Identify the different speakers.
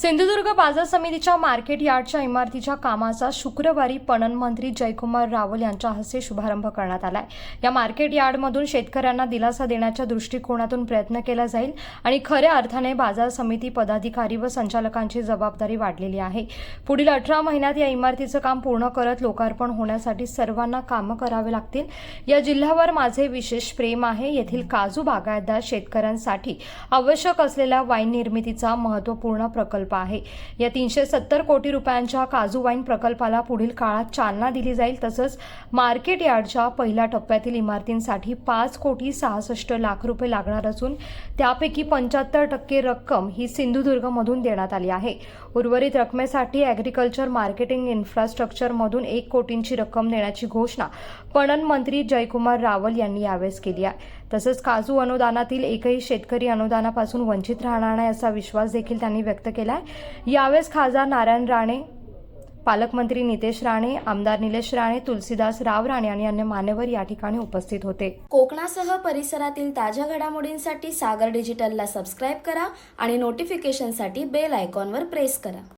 Speaker 1: सिंधुदुर्ग बाजार समितीच्या मार्केट यार्डच्या इमारतीच्या कामाचा शुक्रवारी पणन मंत्री जयकुमार रावल यांच्या हस्ते शुभारंभ करण्यात आलाय. या मार्केट यार्डमधून शेतकऱ्यांना दिलासा देण्याच्या दृष्टिकोनातून प्रयत्न केला जाईल आणि खऱ्या अर्थाने बाजार समिती पदाधिकारी व संचालकांची जबाबदारी वाढलेली आहे. पुढील अठरा महिन्यात या इमारतीचं काम पूर्ण करत लोकार्पण होण्यासाठी सर्वांना कामं करावे लागतील. या जिल्ह्यावर माझे विशेष प्रेम आहे. येथील काजू बागायतदार शेतकऱ्यांसाठी आवश्यक असलेल्या वाईन निर्मितीचा महत्त्वपूर्ण प्रकल्प आहे. या तीनशे सत्तर कोटी रुपयांच्या काजू वाईन प्रकल्पाला पुढील काळात चालना दिली जाईल. तसंच मार्केट यार्डच्या पहिल्या टप्प्यातील इमारतींसाठी पाच कोटी सहासष्ट लाख रुपये लागणार असून त्यापैकी पंच्याहत्तर टक्के रक्कम ही सिंधुदुर्गमधून देण्यात आली आहे. उर्वरित रकमेसाठी ॲग्रिकल्चर मार्केटिंग इन्फ्रास्ट्रक्चरमधून एक कोटींची रक्कम देण्याची घोषणा पणन मंत्री जयकुमार रावल यांनी यावेळेस केली आहे. तसंच काजू अनुदानातील एकही शेतकरी अनुदानापासून वंचित राहणार नाही असा विश्वास देखील त्यांनी व्यक्त केला आहे. यावेळेस खासदार नारायण राणे पालकमंत्री नितेश राणे आमदार निलेश राणे तुलसीदास राव राणे आणि अन्य मान्यवर या ठिकाणी उपस्थित होते.
Speaker 2: कोकणासह परिसरातील ताज्या घडामोडींसाठी सागर डिजिटलला सबस्क्राईब करा आणि नोटिफिकेशनसाठी बेल आयकॉनवर प्रेस करा.